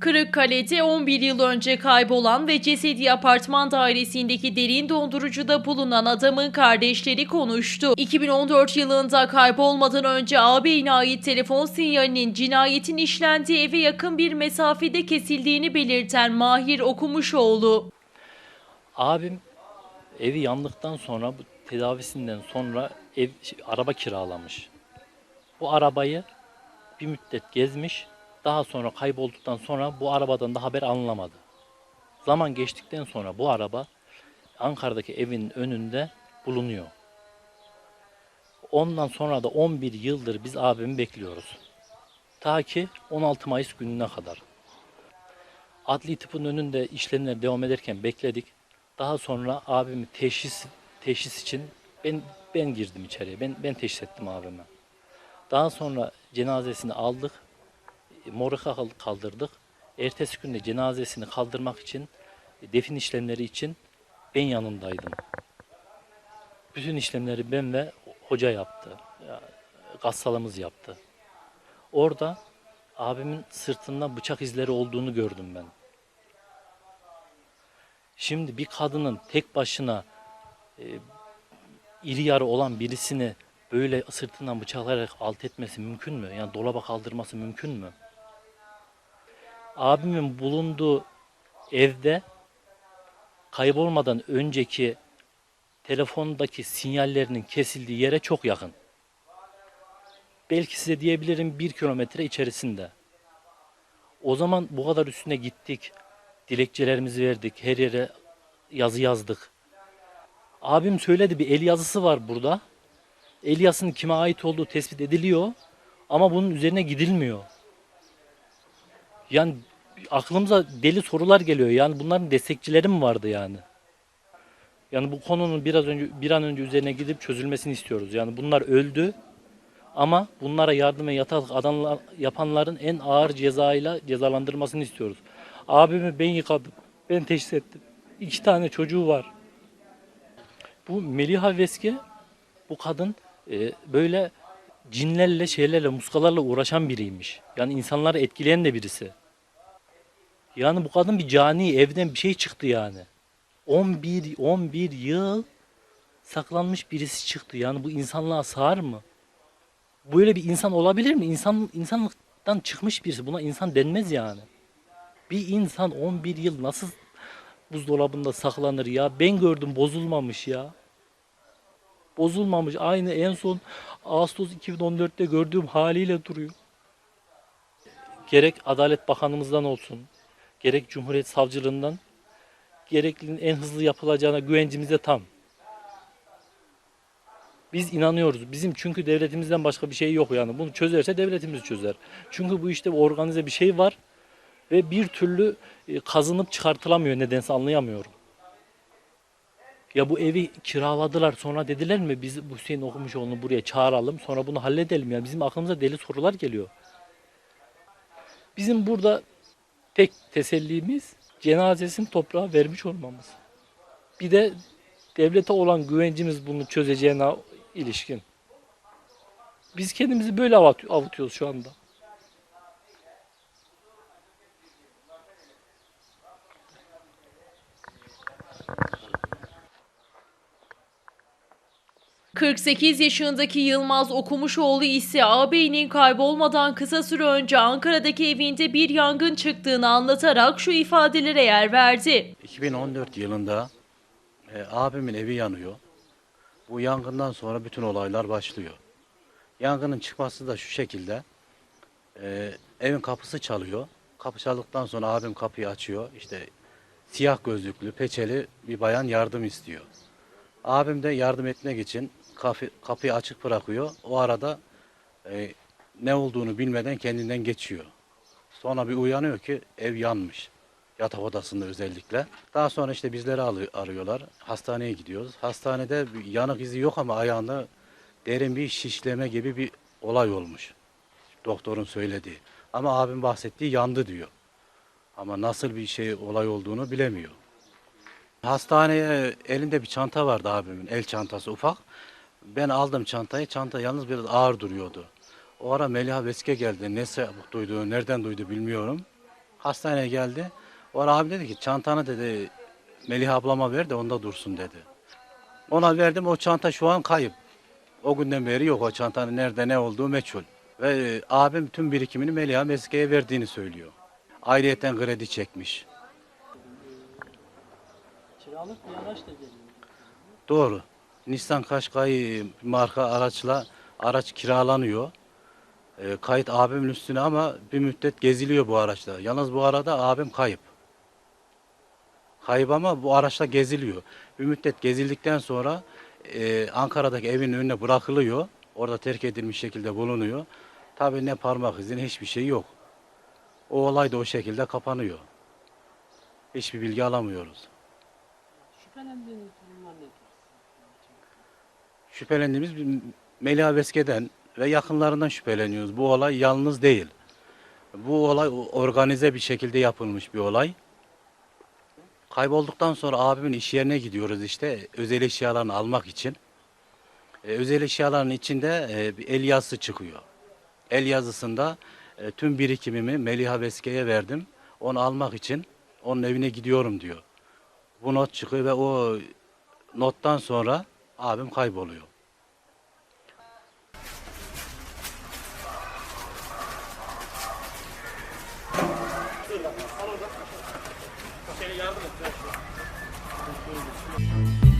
Kırıkkale'de 11 yıl önce kaybolan ve cesedi apartman dairesindeki derin dondurucuda bulunan adamın kardeşleri konuştu. 2014 yılında kaybolmadan önce ağabeyine ait telefon sinyalinin cinayetin işlendiği eve yakın bir mesafede kesildiğini belirten Mahir Okumuşoğlu. Abim evi yandıktan sonra bu tedavisinden sonra ev şey, araba kiralamış. Bu arabayı bir müddet gezmiş. Daha sonra kaybolduktan sonra bu arabadan da haber alınamadı. Zaman geçtikten sonra bu araba Ankara'daki evin önünde bulunuyor. Ondan sonra da 11 yıldır biz abimi bekliyoruz. Ta ki 16 Mayıs gününe kadar. Adli tıpın önünde işlemler devam ederken bekledik. Daha sonra abimi teşhis teşhis için ben ben girdim içeriye. Ben ben teşhis ettim abime. Daha sonra cenazesini aldık. Kal- kaldırdık. Ertesi günde cenazesini kaldırmak için defin işlemleri için ben yanındaydım. Bütün işlemleri ben ve hoca yaptı. Ya, Gassalımız yaptı. Orada abimin sırtında bıçak izleri olduğunu gördüm ben. Şimdi bir kadının tek başına e, iri yarı olan birisini böyle sırtından bıçaklayarak alt etmesi mümkün mü? Yani dolaba kaldırması mümkün mü? Abimin bulunduğu evde kaybolmadan önceki telefondaki sinyallerinin kesildiği yere çok yakın. Belki size diyebilirim bir kilometre içerisinde. O zaman bu kadar üstüne gittik. Dilekçelerimizi verdik. Her yere yazı yazdık. Abim söyledi bir el yazısı var burada. El yazısının kime ait olduğu tespit ediliyor. Ama bunun üzerine gidilmiyor. Yani aklımıza deli sorular geliyor. Yani bunların destekçileri mi vardı yani? Yani bu konunun biraz önce bir an önce üzerine gidip çözülmesini istiyoruz. Yani bunlar öldü ama bunlara yardım ve yataklık adanlar, yapanların en ağır cezayla cezalandırmasını istiyoruz. Abimi ben yıkadım. Ben teşhis ettim. İki tane çocuğu var. Bu Meliha Veske bu kadın e, böyle cinlerle şeylerle muskalarla uğraşan biriymiş. Yani insanları etkileyen de birisi. Yani bu kadın bir cani evden bir şey çıktı yani. 11 11 yıl saklanmış birisi çıktı. Yani bu insanlığa sığar mı? Böyle bir insan olabilir mi? İnsan insanlıktan çıkmış birisi. Buna insan denmez yani. Bir insan 11 yıl nasıl buzdolabında saklanır ya? Ben gördüm bozulmamış ya. Bozulmamış. Aynı en son Ağustos 2014'te gördüğüm haliyle duruyor. Gerek Adalet Bakanımızdan olsun, gerek Cumhuriyet Savcılığından gereklinin en hızlı yapılacağına güvencimize tam. Biz inanıyoruz. Bizim çünkü devletimizden başka bir şey yok yani. Bunu çözerse devletimiz çözer. Çünkü bu işte organize bir şey var ve bir türlü e, kazınıp çıkartılamıyor nedense anlayamıyorum. Ya bu evi kiraladılar sonra dediler mi biz Hüseyin Okumuşoğlu'nu buraya çağıralım sonra bunu halledelim ya. Bizim aklımıza deli sorular geliyor. Bizim burada tek tesellimiz cenazesini toprağa vermiş olmamız. Bir de devlete olan güvencimiz bunu çözeceğine ilişkin. Biz kendimizi böyle avut- avutuyoruz şu anda. ...48 yaşındaki Yılmaz Okumuşoğlu ise ağabeyinin kaybolmadan kısa süre önce Ankara'daki evinde bir yangın çıktığını anlatarak şu ifadelere yer verdi. 2014 yılında e, abimin evi yanıyor. Bu yangından sonra bütün olaylar başlıyor. Yangının çıkması da şu şekilde. e, evin kapısı çalıyor. Kapı çaldıktan sonra abim kapıyı açıyor. İşte siyah gözlüklü, peçeli bir bayan yardım istiyor. Abim de yardım etmek için kapı, kapıyı açık bırakıyor. O arada e, ne olduğunu bilmeden kendinden geçiyor. Sonra bir uyanıyor ki ev yanmış. Yatak odasında özellikle. Daha sonra işte bizleri arıyorlar. Hastaneye gidiyoruz. Hastanede yanık izi yok ama ayağında derin bir şişleme gibi bir olay olmuş. Doktorun söylediği. Ama abim bahsettiği yandı diyor. Ama nasıl bir şey olay olduğunu bilemiyor. Hastaneye elinde bir çanta vardı abimin. El çantası ufak. Ben aldım çantayı. Çanta yalnız biraz ağır duruyordu. O ara Meliha Veske geldi. Ne sebep duydu, nereden duydu bilmiyorum. Hastaneye geldi. O ara abi dedi ki çantanı dedi Melih ablama ver de onda dursun dedi. Ona verdim o çanta şu an kayıp. O günden beri yok o çantanın nerede ne olduğu meçhul. Ve e, abim tüm birikimini Melih'a Meske'ye verdiğini söylüyor. Ayrıyeten kredi çekmiş. Kiralık bir araç da geliyor. Doğru. Nissan Qashqai marka araçla araç kiralanıyor. E, kayıt abimin üstüne ama bir müddet geziliyor bu araçla. Yalnız bu arada abim kayıp. Kayıp ama bu araçla geziliyor. Bir müddet gezildikten sonra e, Ankara'daki evin önüne bırakılıyor. Orada terk edilmiş şekilde bulunuyor. Tabii ne parmak izi ne hiçbir şey yok. O olay da o şekilde kapanıyor. Hiçbir bilgi alamıyoruz. Şüphelendiğiniz? Şüphelendiğimiz bir Melia Veske'den ve yakınlarından şüpheleniyoruz. Bu olay yalnız değil. Bu olay organize bir şekilde yapılmış bir olay. Kaybolduktan sonra abimin iş yerine gidiyoruz işte özel eşyalarını almak için. Ee, özel eşyaların içinde e, bir el yazısı çıkıyor. El yazısında e, tüm birikimimi Meliha Veske'ye verdim. Onu almak için onun evine gidiyorum diyor. Bu not çıkıyor ve o nottan sonra abim kayboluyor. Yardım et.